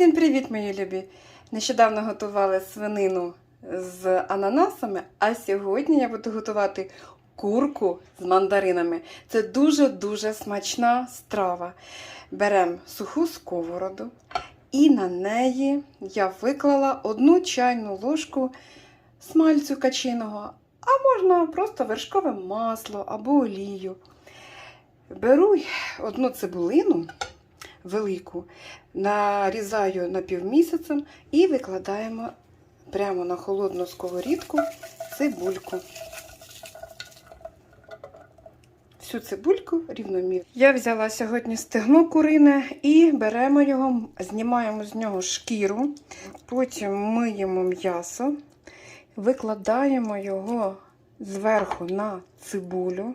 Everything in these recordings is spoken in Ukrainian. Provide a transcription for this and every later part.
Всім привіт, мої любі! Нещодавно готували свинину з ананасами, а сьогодні я буду готувати курку з мандаринами. Це дуже-дуже смачна страва. Беремо суху сковороду і на неї я виклала одну чайну ложку смальцю качиного, а можна просто вершкове масло або олію. Беру одну цибулину велику, нарізаю напівмісяцем і викладаємо прямо на холодну сковорідку цибульку. Всю цибульку рівномірно. Я взяла сьогодні стегно курине і беремо його, знімаємо з нього шкіру, потім миємо м'ясо, викладаємо його зверху на цибулю.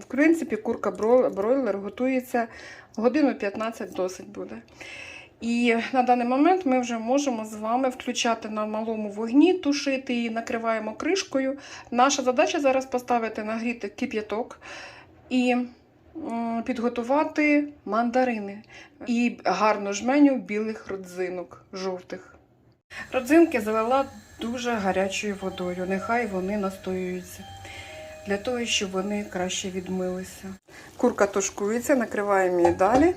В принципі, курка бройлер готується годину 15 досить буде. І на даний момент ми вже можемо з вами включати на малому вогні, тушити її, накриваємо кришкою. Наша задача зараз поставити нагріти кип'яток і підготувати мандарини і гарну жменю білих родзинок жовтих. Родзинки залила дуже гарячою водою, нехай вони настоюються для того, щоб вони краще відмилися. Курка тушкується, накриваємо її далі.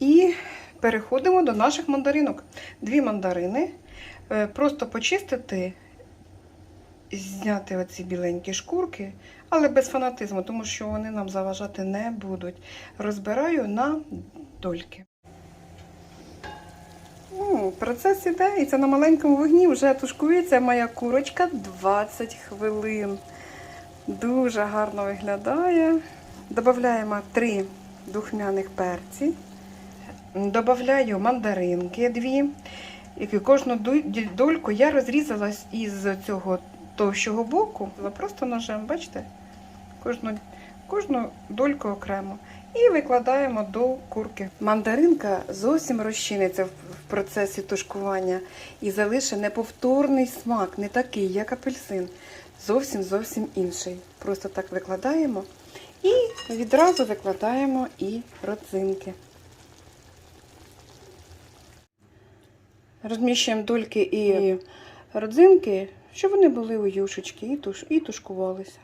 І переходимо до наших мандаринок. Дві мандарини. Е, Просто почистити, зняти оці біленькі шкурки, але без фанатизму, тому що вони нам заважати не будуть. Розбираю на дольки. М, Процес іде, і це на маленькому вогні вже тушкується моя курочка 20 хвилин. Дуже гарно виглядає. Додаємо 3 духмяних перці. Добавляю мандаринки дві. І кожну дольку я розрізала із цього товщого боку. Просто ножем, бачите? Кожну, кожну дольку окремо. І викладаємо до курки. Мандаринка зовсім розчиниться в процесі тушкування і залишить неповторний смак, не такий, як апельсин. Зовсім зовсім інший. Просто так викладаємо і відразу викладаємо і родзинки. Розміщуємо дольки і родзинки, щоб вони були у юшечки і, туш, і тушкувалися.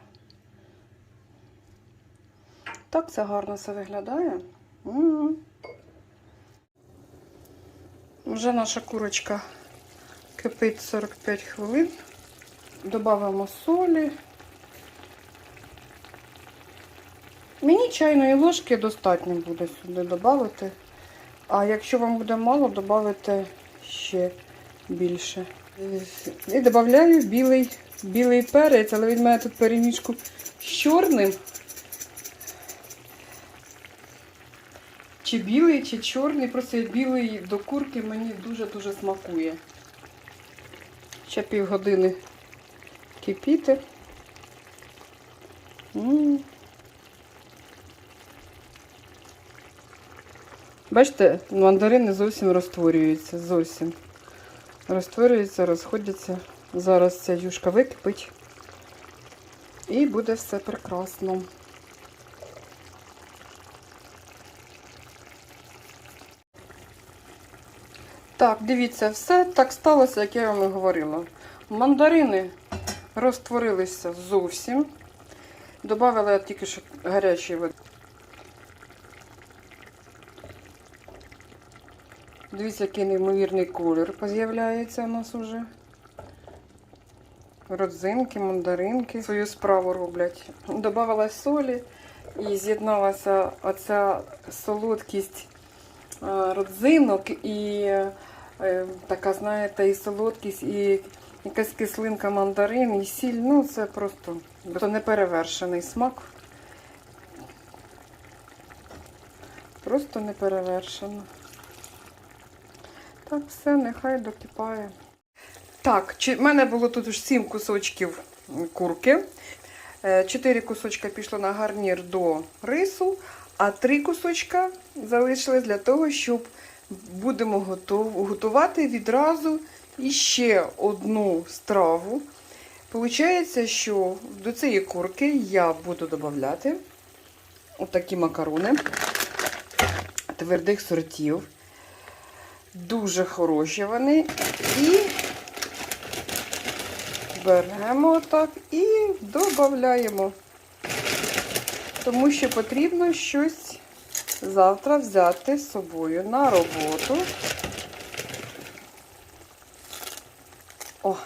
Так це гарно все виглядає. М. Вже наша курочка кипить 45 хвилин. Добавимо солі. Мені чайної ложки достатньо буде сюди додати. А якщо вам буде мало, додавайте ще більше. І додаю білий, білий перець, але він має тут перемішку з чорним. Чи білий, чи чорний, просто білий до курки мені дуже-дуже смакує. Ще півгодини кипіти. Бачите, мандарини зовсім розтворюються, зовсім. Розтворюються, розходяться. Зараз ця юшка википить. І буде все прекрасно. Так, дивіться, все так сталося, як я вам і говорила. Мандарини розтворилися зовсім. Добавила я тільки що гарячої води. Дивіться, який неймовірний колір з'являється у нас уже. Родзинки, мандаринки свою справу роблять. Добавила солі і з'єдналася оця солодкість е, родзинок і е, така, знаєте, і солодкість, і якась кислинка мандарин, і сіль. Ну, це просто це неперевершений смак. Просто неперевершено. Так, все, нехай докипає. Так, в мене було тут ж 7 кусочків курки. 4 кусочка пішло на гарнір до рису, а 3 кусочка залишились для того, щоб будемо готувати відразу іще одну страву. Получається, що до цієї курки я буду додавати отакі макарони твердих сортів. Дуже хороші вони. І беремо отак і додаємо. Тому що потрібно щось завтра взяти з собою на роботу. О!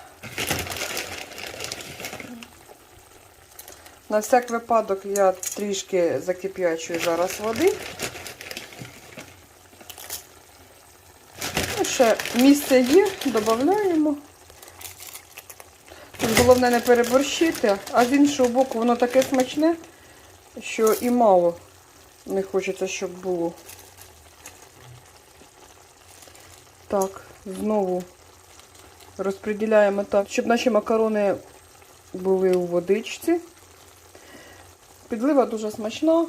На всяк випадок я трішки закип'ячую зараз води. Ну, ще місце є, додаємо. Тут головне не переборщити, а з іншого боку воно таке смачне, що і мало не хочеться, щоб було. Так, знову розподіляємо так, щоб наші макарони були у водичці. Підлива дуже смачна.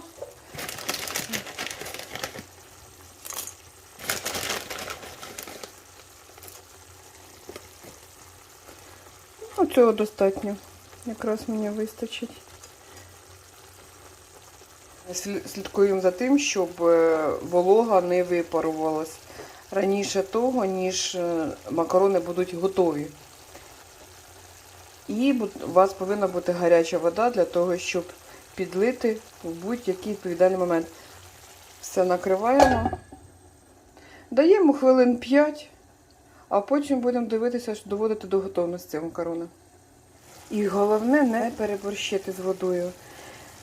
Ну, цього достатньо. Якраз мені вистачить. Слідкуємо за тим, щоб е, волога не випарувалась раніше того, ніж е, макарони будуть готові. І у вас повинна бути гаряча вода для того, щоб підлити в будь-який відповідальний момент. Все накриваємо. Даємо хвилин 5, а потім будемо дивитися, що доводити до готовності макарони. І головне не переборщити з водою.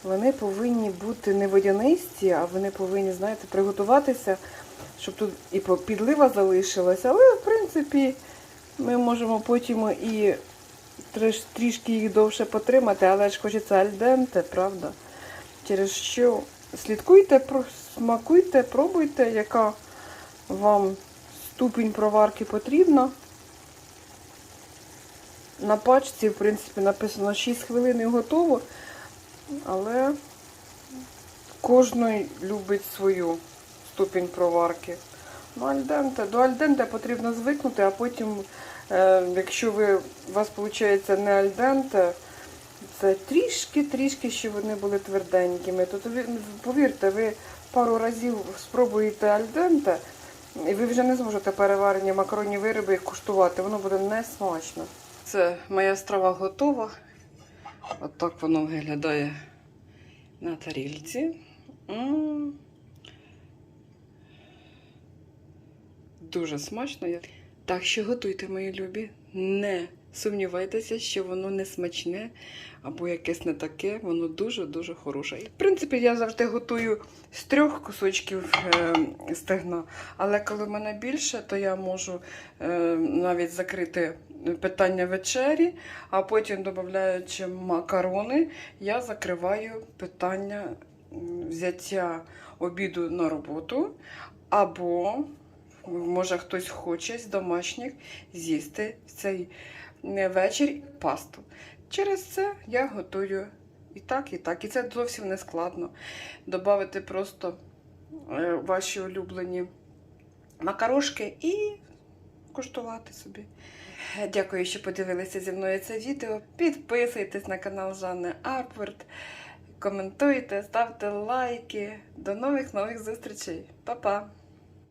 Вони повинні бути не водянисті, а вони повинні, знаєте, приготуватися, щоб тут і підлива залишилася. Але, в принципі, ми можемо потім і трішки їх довше потримати, але ж хочеться альденте, правда? Через що слідкуйте, смакуйте, пробуйте, яка вам ступінь проварки потрібна. На пачці, в принципі, написано 6 хвилин і готово, але кожен любить свою ступінь проварки. Ну, альденте. До альденте потрібно звикнути, а потім, е, якщо ви, у вас виходить не альденте, це трішки-трішки, щоб вони були тверденькими. То ви, повірте, ви пару разів спробуєте альденте, і ви вже не зможете переварені макаронні вироби куштувати. Воно буде не смачно. Це моя страва готова. От воно виглядає на тарілці. М. Дуже смачно. Так що готуйте, мої любі. Не сумнівайтеся, що воно не смачне або якесь не таке, воно дуже-дуже хороше. В принципі, я завжди готую з трьох кусочків е, стегна, але коли в мене більше, то я можу е, навіть закрити питання вечері, а потім, додаючи макарони, я закриваю питання взяття обіду на роботу, або, може, хтось хоче з домашніх з'їсти в цей е, вечір пасту. Через це я готую і так, і так. І це зовсім не складно. Добавити просто е, ваші улюблені макарошки і куштувати собі. Дякую, що подивилися зі мною це відео. Підписуйтесь на канал Жанни Арпверт, коментуйте, ставте лайки. До нових нових зустрічей. Па-па!